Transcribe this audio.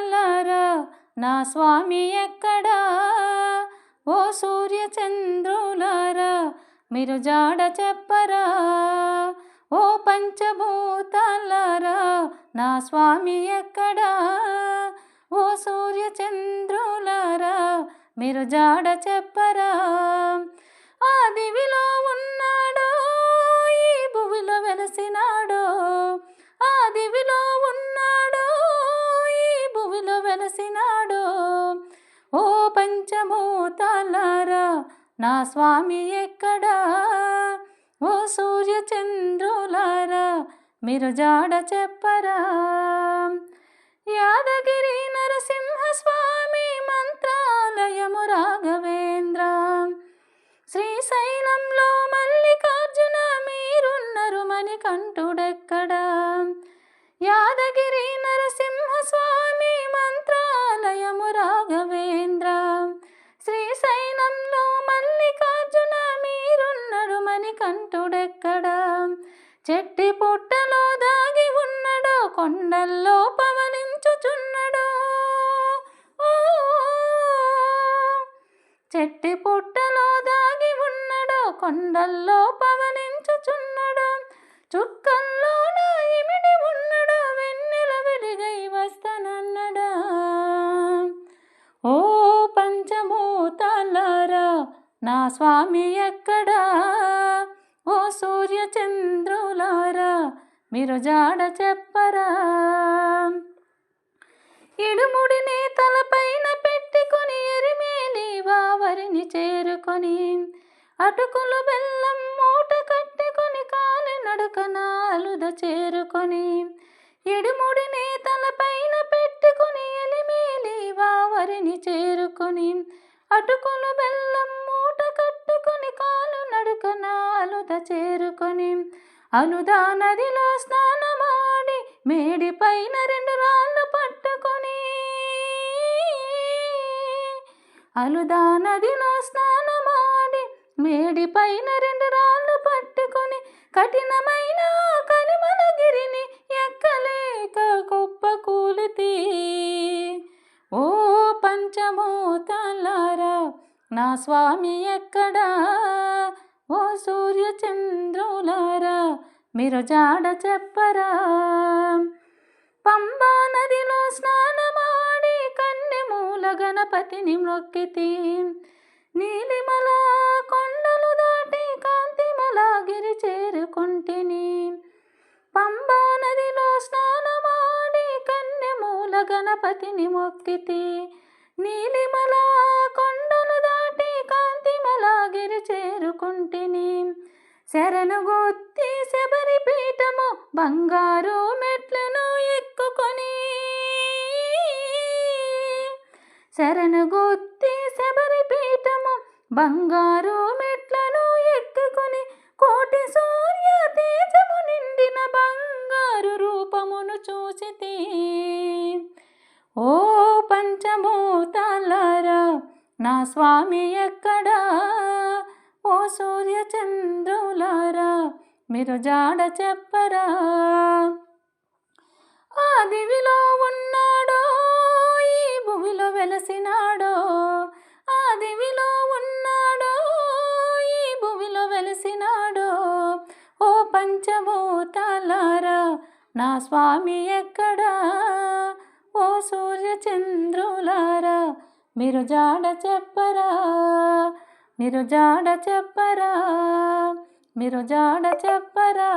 పంచభూతాలారా నా స్వామి ఎక్కడా? ఓ సూర్య చంద్రులారా మీరు జాడ చెప్పరా? ఓ పంచభూతాలారా నా స్వామి ఎక్కడా? ఓ సూర్య చంద్రులారా మీరు జాడ చెప్పరా? ఆదివిలో ఉన్నాడో ఈ భువిలో వెలసినాడో ఆదివిలో ఉన్న నా స్వామి ఎక్కడా? ఓ సూర్య చంద్రులారా మీరు జాడ చెప్పరా? యాదగిరి నరసింహ స్వామి మంత్రాలయము రాఘవేంద్ర. శ్రీశైలంలో మల్లికార్జున మీరున్నరు మణికంఠుడెక్కడా? యా కంటుడెక్కడా? చెట్టి పుట్టలో దాగి ఉన్నడో కొండల్లో పవనించుచున్నడో. ఓ, చెట్టి పుట్టలో దాగి ఉన్నడో కొండల్లో పవనించుచున్నడో. చుక్కల్లో నా ఇమిడి ఉన్నడో వెన్నెల వెలుగై వస్తానన్నడా. ఓ పంచభూతాలారా నా స్వామి ఎక్కడా? సూర్యచంద్రులారా మీరు జాడ చెప్పరా? ఇడుముడిని తలపైన పెట్టుకుని ఎరిమేని వావరిని చేరుకొని అటుకులు బెల్లం మూట కట్టుకొని కాలి నడుక నాలుద చేరుకొని ఇడుముడిని తలపైన పెట్టుకుని ఎలిమేలి వావరిని చేరుకొని అటుకులు బెల్లం మూట కట్టుకొని కాలు నడుకన అలుద చేరుకొని అలుదా నదిలో స్నానమాడి మేడిపైన రెండు రాళ్ళు పట్టుకొని. అలుదా నదిలో స్నానమాడి మేడిపైన రెండు రాళ్ళు పట్టుకొని కఠినమైన కలిమలగిరిని ఎక్కలేక కుప్ప కూలితే. ఓ పంచభూతాలారా నా స్వామి ఎక్కడా? ఓ సూర్య చంద్రులారా మీరు జాడ చెప్పరా? పంబా నదిలో స్నానమాడి కన్నెమూల గణపతిని మొక్కితి నీలిమల కొండలు దాటి కాంతిమలాగిరి చేరుకుంటిని పంబా నదిలో స్నానమాడి కన్నెమూల గణపతిని మొక్కితి నీలిమల చేరుకుంటిని శరణుగొత్తి శబరి పీఠము బంగారు మెట్లను ఎక్కుకొని. శరణుగొత్తి శబరి పీఠము బంగారు మెట్లను ఎక్కుకొని కోటి సూర్య తేజము నిండిన బంగారు రూపమును చూసితే. ఓ పంచభూతాలారా నా స్వామి ఎక్కడా? ఓ సూర్య చంద్రులారా మీరు జాడ చెప్పరా? ఆ దివిలో ఉన్నాడో ఈ భూమిలో వెలసినాడో ఆ దివిలో ఉన్నాడో ఈ భూమిలో వెలసినాడో ఓ పంచభూతాలారా నా స్వామి ఎక్కడా? ఓ సూర్యచంద్రులారా మీరు జాడ చెప్పరా? మీరు జాడ చెప్పరా? మీరు జాడ చెప్పరా?